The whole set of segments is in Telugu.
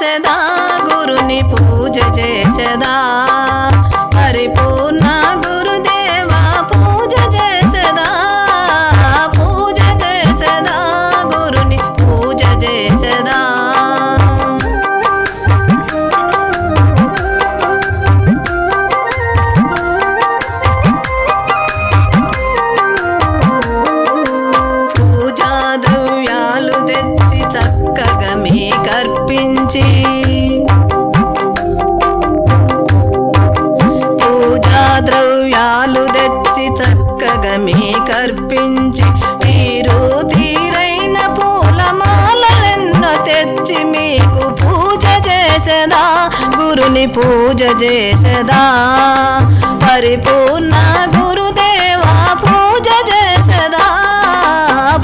చేసేదా? గురుని పూజ చేసేదా? పరిపూర్ణ గురుదేవా పూజ చేసేదా? పూజ చేసేదా? గురుని పూజ చేసేదా? పూజించి పూజా ద్రవ్యాలు తెచ్చి చక్కగా మీ కర్పించి తీరు తీరైన పూలమాలెన్నో తెచ్చి మీకు పూజ చేసేదా? గురుని పూజ చేసేదా? పరిపూర్ణ గురుదేవా పూజ చేసేదా?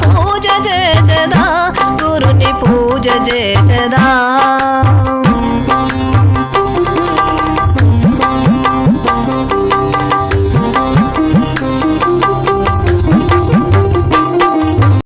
పూజ చేసేదా? గురుని పూజ చేసేదా?